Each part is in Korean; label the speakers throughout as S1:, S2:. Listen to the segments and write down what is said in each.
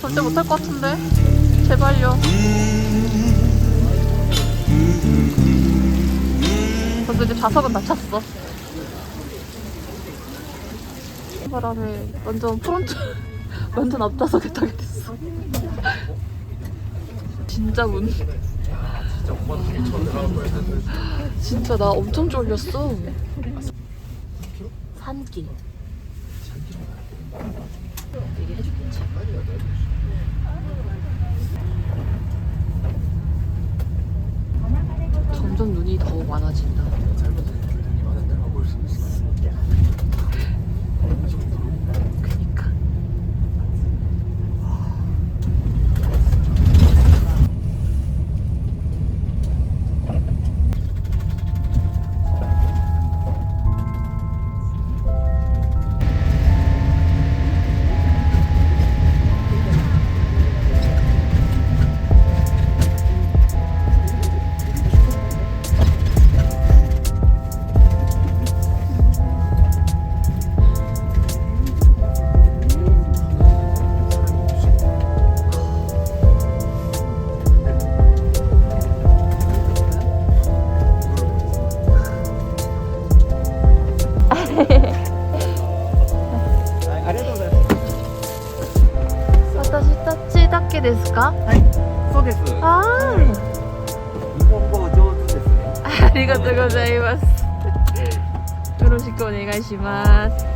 S1: 절대 못할 것 같은데? 제발요. 그래도 이제 좌석은 다 찼어. 바람에 완전 프론트 완전 앞좌석에 타게 됐어. 진짜 문. 진짜 나 엄청 쫄렸어. 산길 얘기해주겠지 점점 눈이 더 많아진다. 그니까 します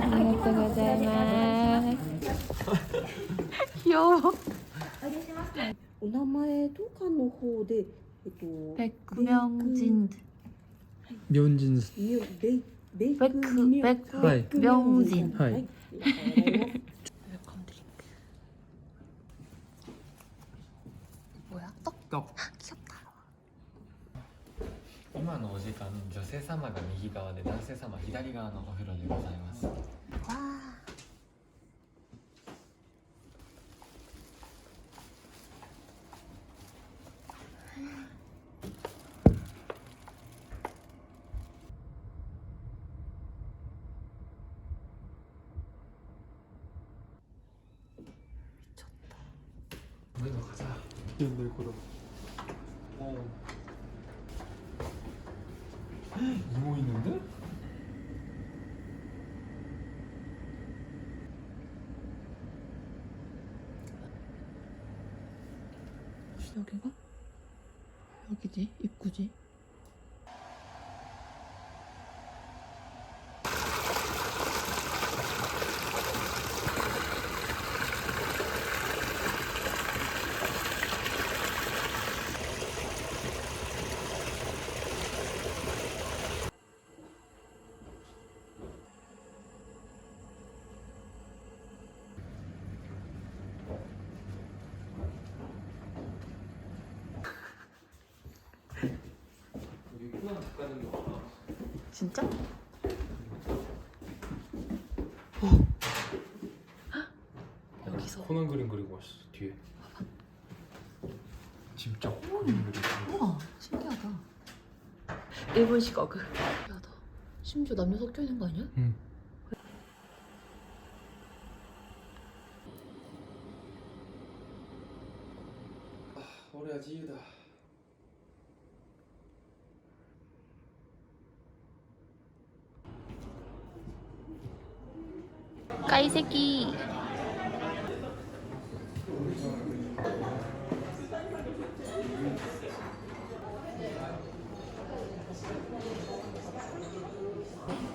S1: ありがとうございます。
S2: お名前とかの方で えっと、
S1: 백명진.
S3: 명진
S2: みょベベ
S1: ベク
S2: みょ
S1: ベク
S3: はい
S2: ベクミョンジン
S3: はい
S2: はい。ありがとうございます
S1: 웰컴 드링크. 뭐야? 떡?
S3: 떡.
S1: 귀엽다.
S4: 今のお時間女性様が右側で男性様左側のお風呂でございます
S3: 연들 걸어.
S4: 이모 있는데?
S1: 여기가? 여기지? 입구지? 진짜? 여기서
S3: 코난 그림 그리고 왔어 뒤에. 진짜 그림 그리고.
S1: 우와 신기하다 일본식 어그 신기하다 심지어 남녀 섞여 있는 거 아니야?
S3: 응.
S4: 올해가 지유다
S1: 解析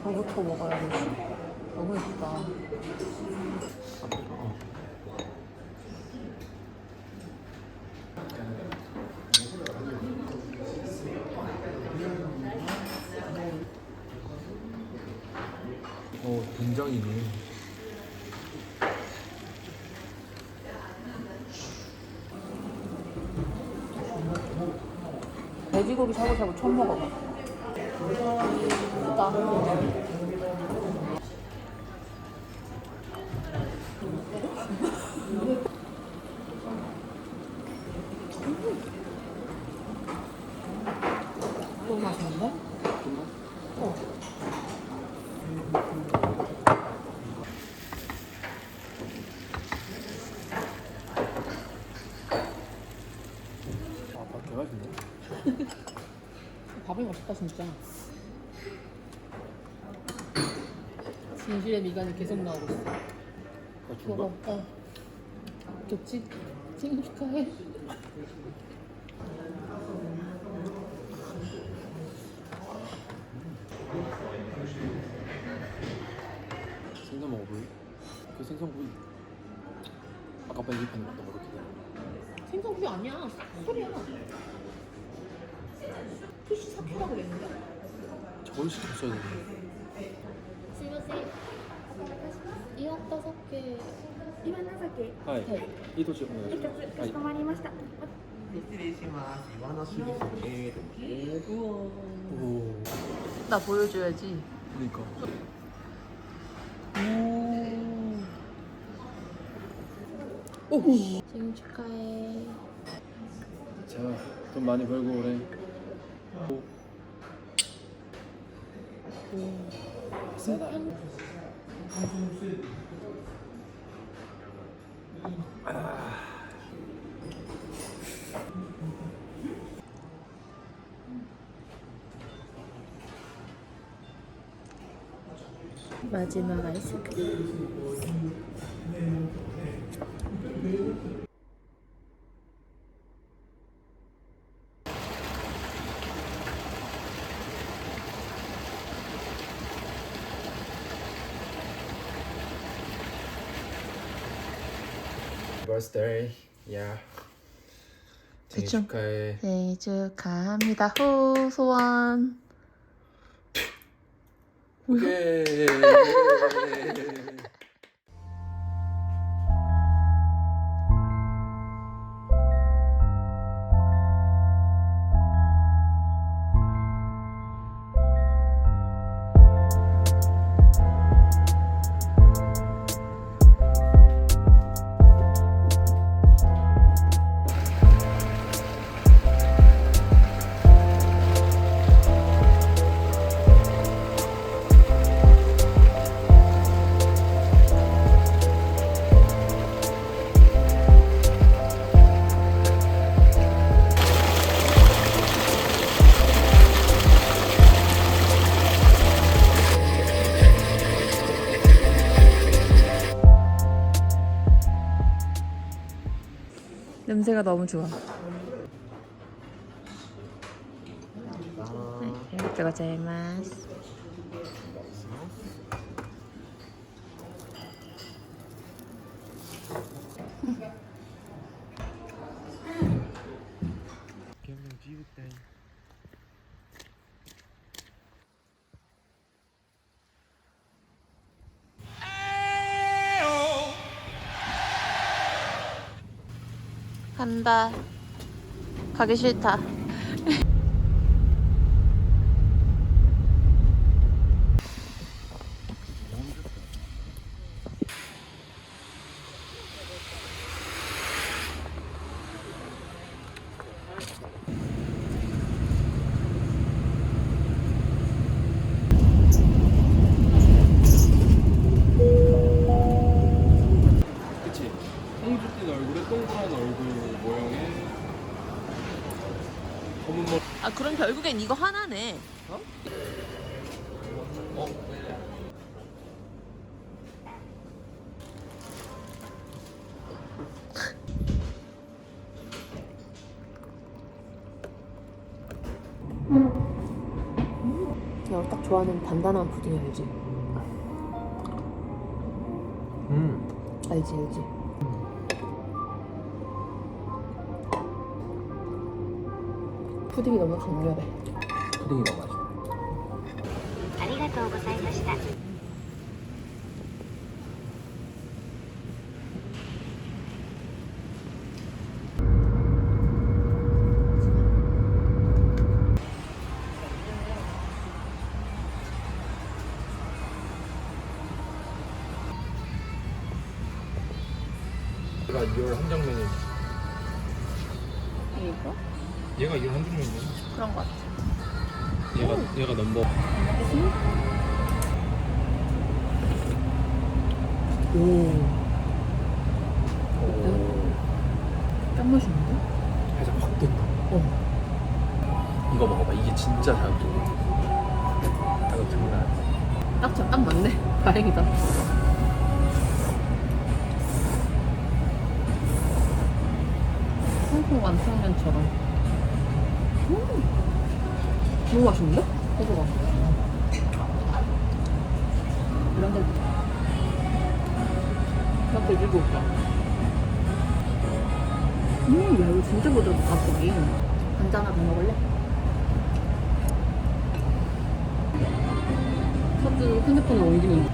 S1: 뭐부터 먹어야 되지? 너무 예쁘다.
S3: 어 된장이네.
S1: 돼지고기 샤브샤브 처음 먹어봐. 맛있다.
S3: 아 개맛있네
S1: 밥이 맛있다 진짜. 진실의 미간이 계속 나오고 있어.
S3: 나
S1: 그거 어. 좋지? 생일 축하해.
S3: 생선 먹어볼래? 그 생선구이 아까 갔던 거 이렇게 돼
S1: 생선구이 아니야. 소리야. 피쉬 사케라고 그랬는데?
S3: 저걸 시켰어야 되는데
S1: すいません。岩田酒。
S5: 今の酒
S3: はい
S1: はい。
S3: いい年お願いし
S5: 一
S3: ます
S5: つかしこまりました。
S6: 失礼します。岩の種ですね。
S3: 오
S1: 나 보여줘야지.
S3: 그러니까
S1: 오. 생일 축하해.
S3: 자돈 많이 벌고 오래 오. 싸다
S1: 마지막 아이스크림.
S3: Birthday 야 생일. 축하해
S1: 생일 축하합니다. 후 소원.
S3: 오케이
S1: 냄새가 너무 좋아. 네, 이것도 고자이마스.
S3: 기억력 지우대
S1: 간다. 가기 싫다.
S3: 그치? 홍주띠 얼굴에 동그란 얼굴 모양의 검은 머리
S1: 아 그럼 결국엔 이거 하나네. 내가 딱 좋아하는 단단한 푸딩 알지?
S3: 음
S1: 알지 알지. 푸딩이 너무 강렬해.
S3: 푸딩이 너무 맛있어
S5: ありがとうございました。
S3: 얘가 2월 한정메뉴
S1: 이거?
S3: 얘가 2월 한정메뉴
S1: 그런 거 같아.
S3: 얘가 얘가 넘버
S1: 오. 짱 맛있는데?
S3: 살짝 확 뜬다.
S1: 어.
S3: 이거 먹어봐. 이게 진짜 자극적이야. 자극 장난 아니야.
S1: 딱, 저- 딱 맞네. 다행이다. 홍콩 완탕면처럼. 음. 너무 맛있는데? 해줘봐. 이런 데 이렇게 해주고 있다. 음, 야, 이거 진짜 부드럽다, 고기. 한잔 하나 더 먹을래? 서준 핸드폰을 옮기는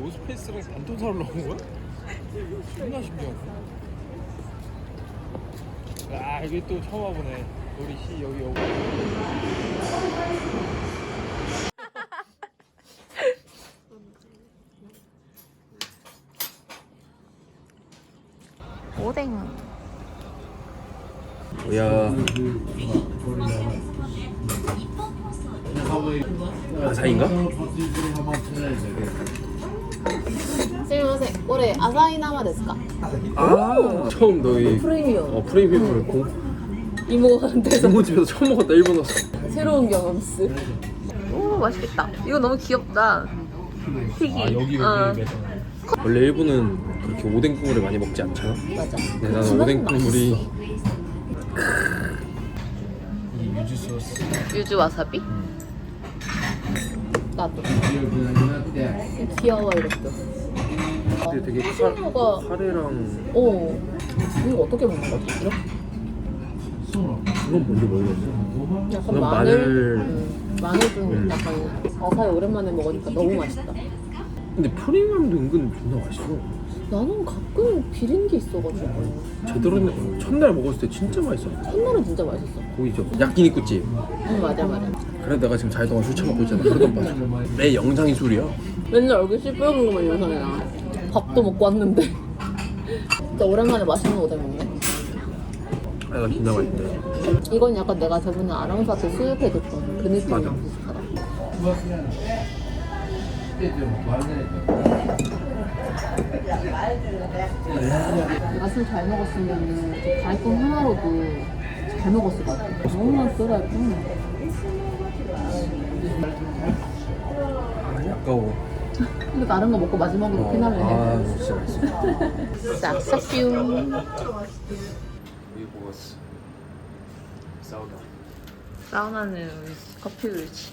S3: 노스페이스랑 단톤사를 넣은 거야? 존나 신기하네. 아 이게 또 처음 와보네. 우리 씨 여기 오고.
S1: 나와 데스까?
S3: 아, 처음 너희
S1: 프리미엄
S3: 어 프리미엄을 고
S1: 이모한테서
S3: 부모 집에서 처음 먹었다 일본어서
S1: 새로운 경험스. 오 맛있겠다. 이거 너무 귀엽다. 튀기.
S3: 아,
S1: 어.
S3: 원래 일본은 그렇게 오뎅 국물을 많이 먹지 않잖아
S1: 맞아.
S3: 근데 나는 오뎅 국물이
S4: 이 유주 소스
S1: 유주 와사비? 음. 나도. 음. 귀여워 이것도.
S3: 근데 되게
S1: 향신료가
S3: 카, 카레랑
S1: 어 이거 어떻게 먹는 거지? 이렇게?
S3: 그건 뭔지 모르겠어.
S1: 약간
S3: 그건
S1: 마늘,
S3: 마늘-
S1: 음, 마늘 좀
S3: 음.
S1: 약간 아사히 오랜만에 먹으니까 너무 맛있다
S3: 근데 프리미엄도 은근 존나 맛있어.
S1: 나는 가끔 비린 게 있어가지고
S3: 제대로 했네. 첫날 먹었을 때 진짜 맛있어.
S1: 첫날은 진짜 맛있었어
S3: 보이죠? 야끼니꾸집.
S1: 응 맞아 맞아
S3: 그래 내가 지금 잘 동안 술 처먹고 있잖아. 그러던 빠져. 내 영상이 술이야.
S1: 맨날 얼굴 시뻘건 것만 영상에 나와 밥도 먹고 왔는데 진짜 오랜만에 맛있는 오뎅 먹네
S3: 내가 존나 맛있대.
S1: 이건 약간 내가 저번에 아랑사태 수육해줬던 그 느낌이랑. 비슷하다 술잘 먹었으면 달콤 하나로도 잘 먹었을 것 같아 너무만 썰어야 돼
S3: 아까워.
S1: 근데 다른 거 먹고 마지막으로
S3: 어,
S1: 피나면
S3: 해아 진짜 맛있어.
S1: 싹싹뷰
S3: 먹었어. 사우나.
S1: 사우나는 커피 울지